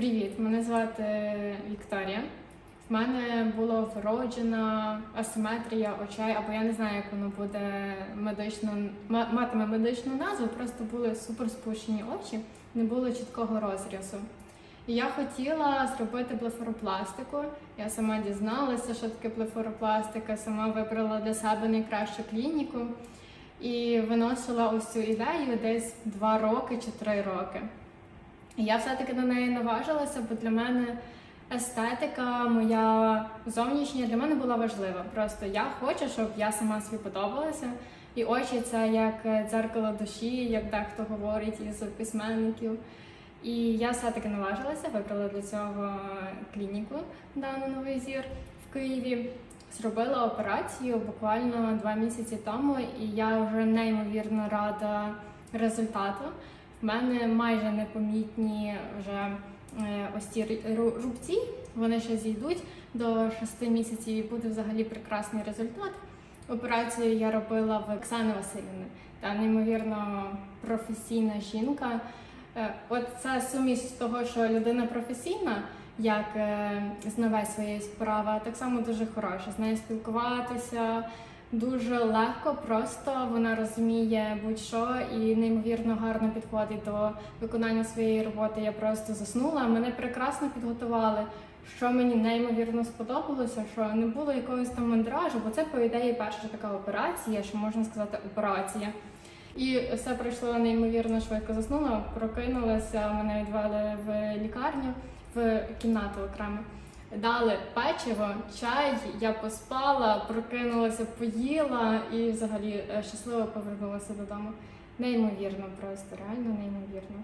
Привіт, мене звати Вікторія. В мене була вроджена асиметрія очей, або я не знаю, як воно буде медично ма- матиме медичну назву. Просто були супер спущені очі, не було чіткого розрізу. Я хотіла зробити блефаропластику. Я сама дізналася, що таке блефаропластика, сама вибрала для себе найкращу клініку і виносила ось цю ідею десь два роки чи три роки. Я все-таки на неї наважилася, бо для мене естетика, моя зовнішня для мене була важлива. Просто я хочу, щоб я сама собі подобалася. І очі це як дзеркало душі, як дехто говорить із письменників. І я все-таки наважилася, вибрала для цього клініку дану новий зір в Києві. Зробила операцію буквально два місяці тому, і я вже неймовірно рада результату. В мене майже непомітні вже е, ось ці ру- ру- рубці. Вони ще зійдуть до 6 місяців і буде взагалі прекрасний результат. Операцію я робила в Оксани Васильівни. Та неймовірно професійна жінка. Е, От це сумість того, що людина професійна, як е, знавець своєї справи, так само дуже хороша. З нею спілкуватися дуже легко, просто вона розуміє будь-що і неймовірно гарно підходить до виконання своєї роботи. Я просто заснула. Мене прекрасно підготували. Що мені неймовірно сподобалося, що не було якогось там мандражу, бо це, по ідеї, перша така операція, що можна сказати, операція. І все пройшло неймовірно швидко. Заснула, прокинулася, мене відвели в лікарню, в кімнату окремо. Дали печиво, чай, я поспала, прокинулася, поїла і взагалі е, щасливо повернулася додому. Неймовірно, просто реально неймовірно.